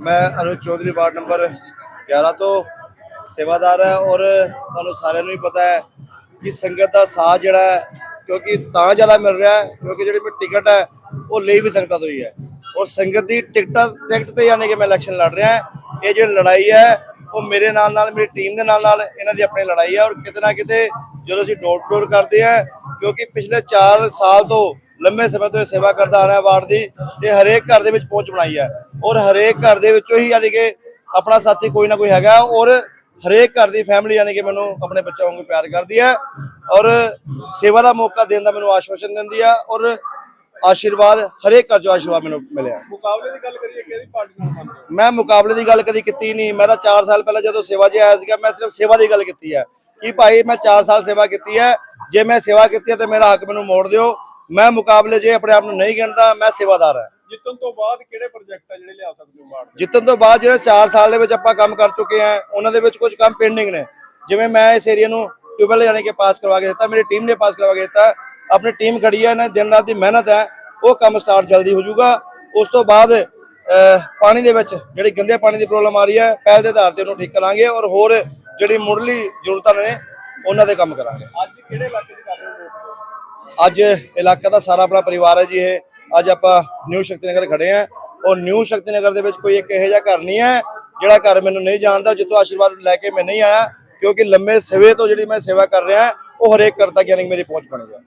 ਮੈਂ Anuj Chaudhary, ward number 11 ਤੋਂ ਸੇਵਾਦਾਰ ਹੈ ਔਰ ਤੁਹਾਨੂੰ ਸਾਰਿਆਂ ਨੂੰ ਹੀ ਪਤਾ ਹੈ ਕਿ ਸੰਗਤ ਦਾ ਸਾਥ ਜਿਹੜਾ ਹੈ, ਕਿਉਂਕਿ ਤਾਂ ਜ਼ਿਆਦਾ ਮਿਲ ਰਿਹਾ ਹੈ, ਕਿਉਂਕਿ ਜਿਹੜੀ ਮੇਰੀ ਟਿਕਟ ਹੈ, ਉਹ ਲਈ ਵੀ ਸੰਗਤਾਂ ਤੋਂ ਹੀ। ਹੈ ਔਰ ਸੰਗਤ ਦੀ ਟਿਕਟਾਂ, ਟਿਕਟ ਤੇ ਯਾਨੀ ਕਿ ਮੈਂ ਇਲੈਕਸ਼ਨ ਲੜ ਰਿਹਾ ਇਹ ਜਿਹੜੀ ਲੜਾਈ ਹੈ, ਉਹ ਮੇਰੇ ਨਾਲ ਨਾਲ, ਮੇਰੀ ਟੀਮ ਦੇ ਨਾਲ ਨਾਲ ਇਹਨਾਂ ਦੀ ਆਪਣੀ ਲੜਾਈ ਹੈ ਔਰ ਕਿਤੇ ਨਾ ਕਿਤੇ ਜਦੋਂ ਅਸੀਂ ਡੋਰ ਟੂ ਡੋਰ ਕਰਦੇ ਹਾਂ, ਕਿਉਂਕਿ ਪਿਛਲੇ 4 ਸਾਲ ਤੋਂ ਲੰਮੇ ਸਮੇਂ ਤੋਂ ਇਹ ਸੇਵਾ ਕਰਦਾ ਆ ਰਿਹਾ ਵਾਰਡ ਦੀ ਤੇ ਹਰੇਕ ਘਰ ਦੇ ਵਿੱਚ ਪਹੁੰਚ ਬਣਾਈ ਹੈ। ਔਰ ਹਰੇਕ ਘਰ ਦੇ ਵਿੱਚੋਂ ਹੀ ਯਾਨੀ ਕਿ ਆਪਣਾ ਸਾਥੀ ਕੋਈ ਨਾ ਕੋਈ ਹੈਗਾ ਔਰ ਹਰੇਕ ਘਰ ਦੀ ਫੈਮਿਲੀ ਯਾਨੀ ਕਿ ਮੈਨੂੰ ਆਪਣੇ ਬੱਚਿਆਂ ਵਾਂਗੂ ਪਿਆਰ ਕਰਦੀ ਹੈ ਔਰ ਸੇਵਾ ਦਾ ਮੌਕਾ ਦੇਣ ਦਾ ਮੈਨੂੰ ਆਸ਼ਵਾਸਨ ਦਿੰਦੀ ਹੈ ਔਰ ਆਸ਼ੀਰਵਾਦ ਹਰੇਕ ਘਰ ਚੋਂ ਆਸ਼ੀਰਵਾਦ ਮੈਨੂੰ ਮਿਲਿਆ। ਮੁਕਾਬਲੇ ਦੀ ਗੱਲ ਕਰੀਏ ਕਿਹੜੀ ਪਾਰਟੀ ਨਾਲ ਮੰਨਦੇ ਮੈਂ ਮੁਕਾਬਲੇ ਦੀ ਗੱਲ ਕਦੀ ਕੀਤੀ ਨਹੀਂ। ਮੈਂ ਤਾਂ 4 ਸਾਲ ਪਹਿਲਾਂ ਜਦੋਂ ਸੇਵਾ 'ਚ ਆਇਆ ਸੀਗਾ ਮੈਂ ਸਿਰਫ ਸੇਵਾ ਦੀ ਗੱਲ ਕੀਤੀ ਹੈ ਕਿ ਭਾਈ ਮੈਂ 4 ਸਾਲ ਸੇਵਾ ਕੀਤੀ ਹੈ। ਜੇ ਮੈਂ ਸੇਵਾ ਕੀਤੀ ਹੈ ਤਾਂ ਮੇਰਾ ਹੱਕ ਮੈਨੂੰ ਮੋੜ ਦਿਓ। ਮੈਂ ਮੁਕਾਬਲੇ ਜੇ ਆਪਣੇ ਆਪ ਨੂੰ ਨਹੀਂ ਗਿਣਦਾ ਮੈਂ ਸੇਵਾਦਾਰ ਹਾਂ। ਜਿੱਤਣ ਤੋਂ ਬਾਅਦ ਕਿਹੜੇ ਪ੍ਰੋਜੈਕਟ ਆ ਜਿਹੜੇ ਲਿਆ ਸਕਦੇ ਹੋ ਵਾਰਡ ਦੇ ਜਿੱਤਣ ਤੋਂ ਬਾਅਦ ਜਿਹੜੇ 4 ਸਾਲ ਦੇ ਵਿੱਚ ਆਪਾਂ ਕੰਮ ਕਰ ਚੁੱਕੇ ਹਾਂ ਉਹਨਾਂ ਦੇ ਵਿੱਚ ਕੁਝ ਕੰਮ ਪੈਂਡਿੰਗ ਨੇ। ਜਿਵੇਂ ਮੈਂ ਇਸ ਏਰੀਆ ਨੂੰ ਟਿਊਬਲ ਯਾਨੀ ਕਿ ਪਾਸ ਕਰਵਾ ਕੇ ਦਿੱਤਾ ਮੇਰੀ ਟੀਮ ਨੇ ਪਾਸ ਕਰਵਾ ਕੇ ਦਿੱਤਾ। ਆਪਣੀ ਟੀਮ ਖੜੀ ਹੈ ਦੀ ਦਿਨ ਰਾਤ ਦੀ ਮਿਹਨਤ ਹੈ ਉਹ ਕੰਮ ਸਟਾਰਟ ਜਲਦੀ ਹੋ ਜਾਊਗਾ। ਉਸ ਤੋਂ ਬਾਅਦ ਅਹ, ਪਾਣੀ ਦੇ ਵਿੱਚ ਜਿਹੜੀ ਗੰਦੇ ਪਾਣੀ ਦੀ ਪ੍ਰੋਬਲਮ ਆ ਰਹੀ ਹੈ ਪਹਿਲ ਦੇ ਆਧਾਰ ਤੇ ਉਹਨੂੰ ਠੀਕ ਕਰਾਂਗੇ ਔਰ ਹੋਰ ਜਿਹੜੀ ਮੁੱਢਲੀ ਜ਼ਰੂਰਤਾਂ ਨੇ ਉਹਨਾਂ ਦੇ ਕੰਮ ਕਰਾਂਗੇ। ਅੱਜ ਕਿਹੜੇ ਇਲਾਕੇ 'ਚ ਕਰ ਰਹੇ ਹੋ ਅੱਜ ਇਲਾਕਾ ਦਾ ਸਾਰਾ ਆਪਣਾ ਪਰਿਵਾਰ ਹੈ ਜੀ ਇਹ। ਅੱਜ ਆਪਾਂ ਨਿਊ ਸ਼ਕਤੀ ਨਗਰ ਖੜੇ ਆ। ਔਰ ਨਿਊ ਸ਼ਕਤੀ ਨਗਰ ਦੇ ਵਿੱਚ ਕੋਈ ਇੱਕ ਇਹੋ ਜਿਹਾ ਘਰ ਨਹੀਂ ਹੈ, ਜਿਹੜਾ ਘਰ ਮੈਨੂੰ ਨਹੀਂ ਜਾਣਦਾ, ਜਿੱਥੋਂ ਆਸ਼ੀਰਵਾਦ ਲੈ ਕੇ ਮੈਂ ਨਹੀਂ ਆਇਆ, ਕਿਉਂਕਿ ਲੰਮੇ ਸਵੇ ਤੋਂ ਜਿਹੜੀ ਮੈਂ ਸੇਵਾ ਕਰ ਰਿਹਾ, ਉਹ ਹਰੇਕ ਘਰ ਤੱਕ ਯਾਨੀ ਕਿ ਮੇਰੀ ਪਹੁੰਚ ਬਣੀ ਹੈ